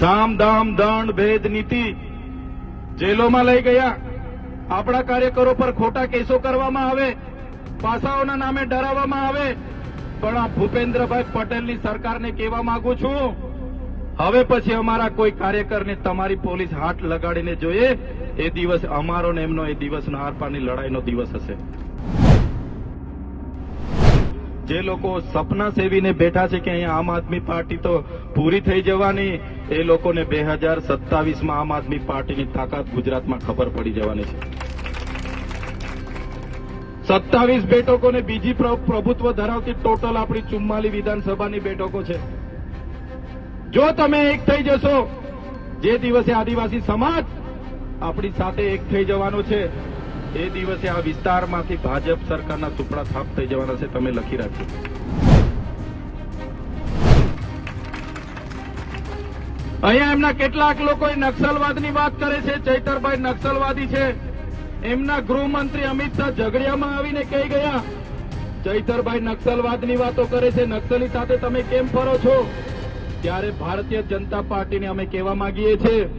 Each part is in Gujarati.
સામ દામ દંડ ભેદ નીતિ. જેલોમાં લઈ ગયા. આપણા કાર્યકરો પર ખોટા કેસો કરવામાં આવે, પાસાઓના નામે ડરાવવામાં આવે. પણ આ ભૂપેન્દ્રભાઈ પટેલની સરકારને કહેવા માંગુ છું, હવે પછી અમારા કોઈ કાર્યકરને તમારી પોલીસ હાથ લગાડીને જોઈએ, એ દિવસ અમારો ને એમનો, એ દિવસનો આરપારની લડાઈનો દિવસ હશે. જે લોકો સપના સેવીને બેઠા છે કે અહીંયા આમ આદમી પાર્ટી તો પૂરી થઈ જવાની, એ લોકોને બે હજાર સત્તાવીસમાં આમ આદમી પાર્ટીની તાકાત ગુજરાતમાં ખબર પડી જવાની છે. સત્તાવીસ બેઠકોને બીજી પ્રભુત્વ ધરાવતી ટોટલ આપણી ચુમ્માલી વિધાનસભાની બેઠકો છે. જો તમે એક થઈ જશો, જે દિવસે આદિવાસી સમાજ આપણી સાથે એક થઈ જવાનો છે એ દિવસે આ વિસ્તારમાંથી ભાજપ સરકારના સુપડા થાપ થઈ જવાના છે, તમે લખી રાખજો. અહીંયા એમના કેટલાક લોકો નક્સલવાદની વાત કરે છે, ચૈતરભાઈ નક્સલવાદી છે. એમના ગૃહમંત્રી અમિત શાહ ઝઘડિયામાં આવીને કહી ગયા, ચૈતરભાઈ નક્સલવાદની વાતો કરે છે નક્સલી સાથે તમે કેમ ફરો છો? ત્યારે ભારતીય જનતા પાર્ટીને અમે કહેવા માંગીએ છીએ.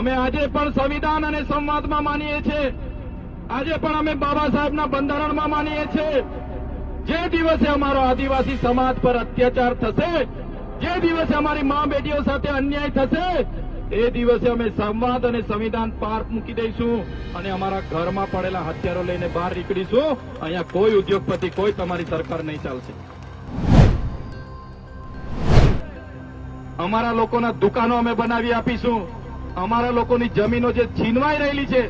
અમે આજે પણ સંવિધાન અને સંવાદમાં માનીએ છીએ. આજે પણ અમે બાબા સાહેબના બંધારણમાં માનીએ છીએ. જે દિવસે અમારો આદિવાસી સમાજ પર અત્યાચાર થશે, જે દિવસે અમારી મા બેટીઓ સાથે અન્યાય થશે, એ દિવસે અમે સંવાદ અને સંવિધાન પાર મૂકી દઈશું અને અમારા ઘરમાં પડેલા હથિયારો લઈને બહાર નીકળીશું. અહીંયા કોઈ ઉદ્યોગપતિ, કોઈ તમારી સરકાર નહીં ચાલશે. અમારા લોકોના દુકાનો અમે બનાવી આપીશું. અમારા લોકોની જમીનો જે છીનવાઈ રહેલી છે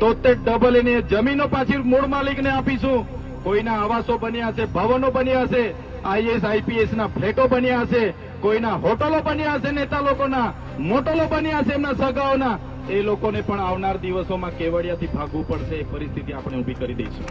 તો તે ડબલ એની જમીનો પાછી મૂળ માલિકને આપીશું. કોઈના આવાસો બન્યા હશે, ભવનો બન્યા હશે, આઈએસ આઈપીએસ ના ફ્લેટો બન્યા હશે, કોઈના હોટલો બન્યા હશે, નેતા લોકોના મોટલો બન્યા હશે એમના સગાઓના. એ લોકોને પણ આવનાર દિવસોમાં કેવડિયાથી ભાગવું પડશે એ પરિસ્થિતિ આપણે ઊભી કરી દઈશું.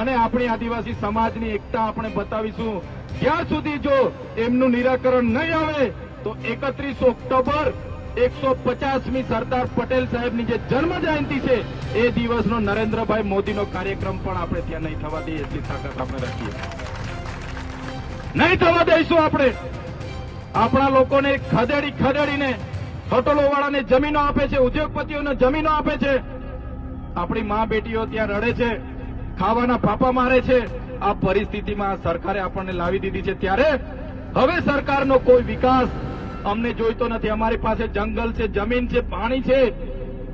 અને આપણી આદિવાસી સમાજની એકતા આપણે બતાવીશું. જ્યાં સુધી જો એમનું નિરાકરણ નહીં આવે, તો એકત્રીસ ઓક્ટોબર એકસો પચાસમી સરદાર પટેલ સાહેબની જે જન્મ જયંતિ છે, એ દિવસનો નરેન્દ્રભાઈ મોદીનો કાર્યક્રમ પણ આપણે ત્યાં નહીં થવા દઈએ એટલી તાકાત આપણે રાખીએ. નહીં થવા દઈશું આપણે. આપણા લોકોને ખદેડી ખદેડીને હોટલો વાળાને જમીનો આપે છે, ઉદ્યોગપતિઓને જમીનો આપે છે. આપણી મા બેટીઓ ત્યાં રડે છે, ખાવાના પાપા મારે છે. આ પરિસ્થિતિમાં સરકારે આપણને લાવી દીધી છે. ત્યારે હવે સરકારનો કોઈ વિકાસ અમને જોઈતો નથી. અમારી પાસે જંગલ છે, જમીન છે, પાણી છે,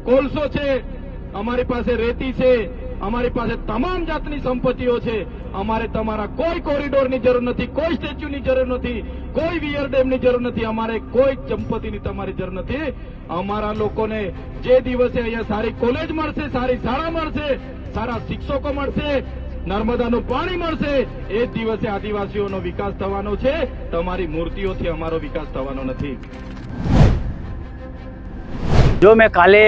કોલસો છે. અમારી પાસે રેતી છે. અમારી પાસે તમામ જાતની સંપત્તિઓ છે. અમારે તમારા કોઈ કોરિડોરની જરૂર નથી, કોઈ સ્ટેચ્યુની જરૂર નથી, કોઈ વિયર ડેમની જરૂર નથી. અમારે કોઈ સંપત્તિની તમારી જરૂર નથી. અમારા લોકોને જે દિવસે અહીંયા સારી કોલેજ મળશે, સારી શાળા મળશે, સારા શિક્ષકો મળશે નર્મદાનું પાણી મળશે. એ જ દિવસે આદિવાસીઓનો વિકાસ થવાનો છે. તમારી મૂર્તિઓથી અમારો વિકાસ થવાનો નથી. જો મેં કાલે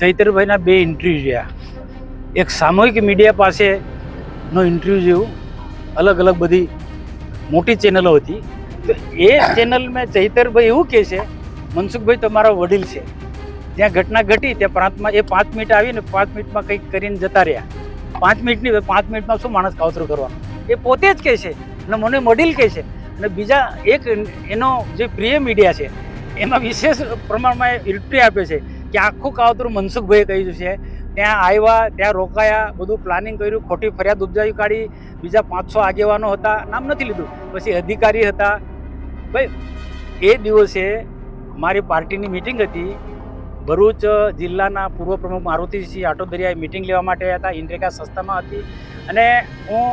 ચૈતરભાઈના બે ઇન્ટરવ્યૂ જોયા. એક સામૂહિક મીડિયા પાસે નો ઇન્ટરવ્યૂ જેવું અલગ અલગ બધી મોટી ચેનલો હતી. તો એ ચેનલ મેં ચૈતરભાઈ એવું કહે છે, મનસુખભાઈ, તમારા વડીલ છે. જ્યાં ઘટના ઘટી, ત્યાં પ્રાંતમાં એ પાંચ મિનિટ આવીને પાંચ મિનિટમાં કંઈક કરીને જતા રહ્યા. પાંચ મિનિટની પાંચ મિનિટમાં શું માણસ કાવતરું કરવાનું? એ પોતે જ કહે છે અને મને વડીલ કહે છે. અને બીજા એક એનો જે પ્રિય મીડિયા છે, એમાં વિશેષ પ્રમાણમાં એ ઇન્ટરવ્યુ આપે છે કે આખું કાવતરું મનસુખભાઈએ કહ્યું છે. ત્યાં આવ્યા, ત્યાં રોકાયા, બધું પ્લાનિંગ કર્યું, ખોટી ફરિયાદ ઉપજાવી કાઢી, બીજા પાંચસો આગેવાનો હતા, નામ નથી લીધું. પછી અધિકારી હતા. ભાઈ, એ દિવસે મારી પાર્ટીની મિટિંગ હતી ભરૂચ જિલ્લાના પૂર્વ પ્રમુખ મારુતિસિંહ આટોદરિયાએ મિટિંગ લેવા માટે હતા. ઇન્દ્રિકા સંસ્થામાં હતી. અને હું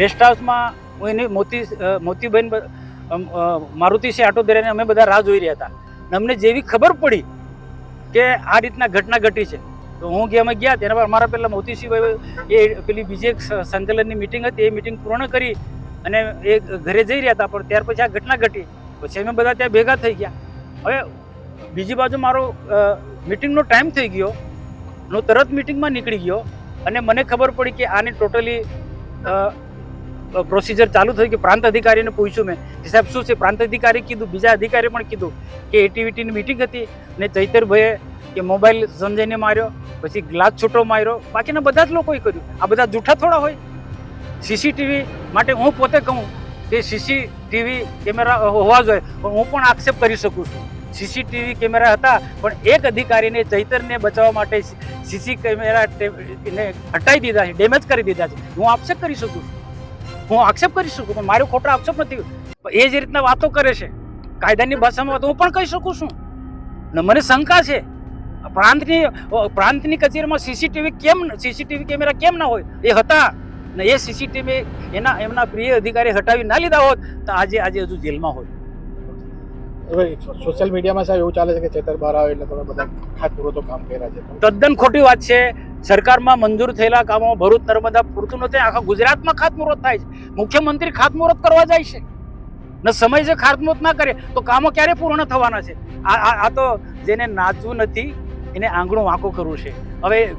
રેસ્ટ હાઉસમાં હું એની મોતી મોતીબેન મારુતિસિંહ આટોદરિયાને અમે બધા રાહ જોઈ રહ્યા હતા. અમને જેવી ખબર પડી કે આ રીતના ઘટના ઘટી છે. તો હું ગયા અમે ગયા, તેના પર અમારા પહેલાં મોતીસિંહભાઈ એ પેલી બીજી એક સંકલનની મિટિંગ હતી. એ મિટિંગ પૂર્ણ કરી અને એ ઘરે જઈ રહ્યા હતા. પણ ત્યાર પછી આ ઘટના ઘટી. પછી અમે બધા ત્યાં ભેગા થઈ ગયા. હવે બીજી બાજુ મારો મિટિંગનો ટાઈમ થઈ ગયો. હું તરત મિટિંગમાં નીકળી ગયો અને મને ખબર પડી કે આની ટોટલી પ્રોસિજર ચાલુ થઈ કે પ્રાંત અધિકારીને પૂછ્યું મેં. કે સાહેબ, શું છે? પ્રાંત અધિકારી કીધું, બીજા અધિકારી પણ કીધું કે એટીવીટીની મિટિંગ હતી અને ચૈતરભાઈએ કે મોબાઈલ સમજાઈને માર્યો, પછી ગ્લાસ છૂટો માર્યો. બાકીના બધા જ લોકોએ કર્યું. આ બધા જૂઠા થોડા હોય. સીસીટીવી માટે હું પોતે કહું કે સીસીટીવી કેમેરા હોવા જોઈએ. પણ હું પણ આક્ષેપ કરી શકું છું. સીસીટીવી કેમેરા હતા, પણ એક અધિકારીને ચૈતરને બચાવવા માટે સીસી કેમેરા એને હટાવી દીધા છે, ડેમેજ કરી દીધા છે. હું આક્ષેપ કરી શકું હું આક્ષેપ કરી શકું પણ મારો ખોટો આક્ષેપ નથી. એ જે રીતના વાતો કરે છે. કાયદાની ભાષામાં તો હું પણ કહી શકું છું. ને મને શંકા છે. પ્રાંતની પ્રાંતની કચેરીમાં સીસીટીવી કેમ સીસીટીવી કેમેરા કેમ ના હોય? એ હતા. ને એ સીસીટીવી એના, એમના પ્રિય અધિકારી હટાવી ના લીધા હોત, તો આજે આજે હજુ જેલમાં હોય. સોશિયલ મીડિયામાં સાહેબ એવું ચાલે છે કે ચેતર બહાર આવે એટલે તમે બધા ખાતમુહૂર્તો કામ કર્યા છે. તદ્દન ખોટી વાત છે. સરકારમાં મંજૂર થયેલા કામો ભરૂચ નર્મદા પૂરતું નથી. આખા ગુજરાતમાં ખાતમુહૂર્ત થાય છે. મુખ્યમંત્રી ખાતમુહૂર્ત કરવા જાય છે. ને સમય જે ખાતમુહૂર્ત ના કરે, તો કામો ક્યારે પૂર્ણ થવાના છે? આ આ તો જેને નાચવું નથી, એને આંગણું વાંકો કરવું છે. હવે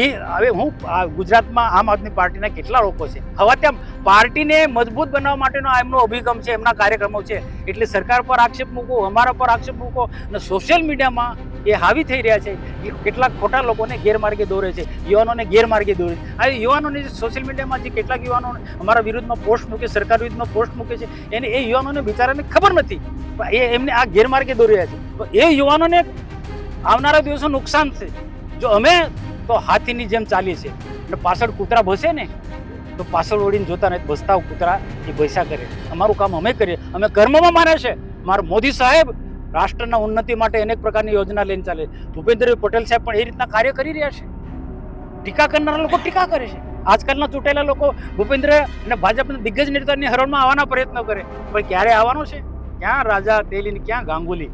બી હવે હું ગુજરાતમાં આમ આદમી પાર્ટીના કેટલા લોકો છે? હવે તેમ પાર્ટીને મજબૂત બનાવવા માટેનો આ એમનો અભિગમ છે, એમના કાર્યક્રમો છે. એટલે સરકાર પર આક્ષેપ મૂકો, અમારા પર આક્ષેપ મૂકો અને સોશિયલ મીડિયામાં એ હાવી થઈ રહ્યા છે કે કેટલાક ખોટા લોકોને ગેરમાર્ગે દોરે છે, યુવાનોને ગેરમાર્ગે દોરે છે. આ યુવાનોને સોશિયલ મીડિયામાં જે કેટલાક યુવાનો અમારા વિરુદ્ધમાં પોસ્ટ મૂકે, સરકાર વિરુદ્ધમાં પોસ્ટ મૂકે છે, એને એ યુવાનોને બિચારાને ખબર નથી. એ એમને આ ગેરમાર્ગે દોરી રહ્યા છે. તો એ યુવાનોને આવનારા દિવસો નુકસાન છે. જો અમે તો હાથીની જેમ ચાલી છે અને પાછળ કૂતરા ભસે ને, તો પાછળ ઓળીને જોતા નથી, ભસતા કૂતરા એ ભૈસા કરે. અમારું કામ અમે કરીએ. અમે કર્મમાં માને છે. મારા મોદી સાહેબ રાષ્ટ્રના ઉન્નતિ માટે અનેક પ્રકારની યોજના લઈને ચાલે ભૂપેન્દ્ર પટેલ સાહેબ પણ એ રીતના કાર્ય કરી રહ્યા છે. ટીકા કરનારા લોકો ટીકા કરે છે. આજકાલના ચૂંટેલા લોકો ભૂપેન્દ્ર અને ભાજપના દિગ્ગજ નેતાની હરણમાં આવવાના પ્રયત્નો કરે. પણ ક્યારે આવવાનો છે? ક્યાં રાજા તેલી ક્યાં ગાંગુલી?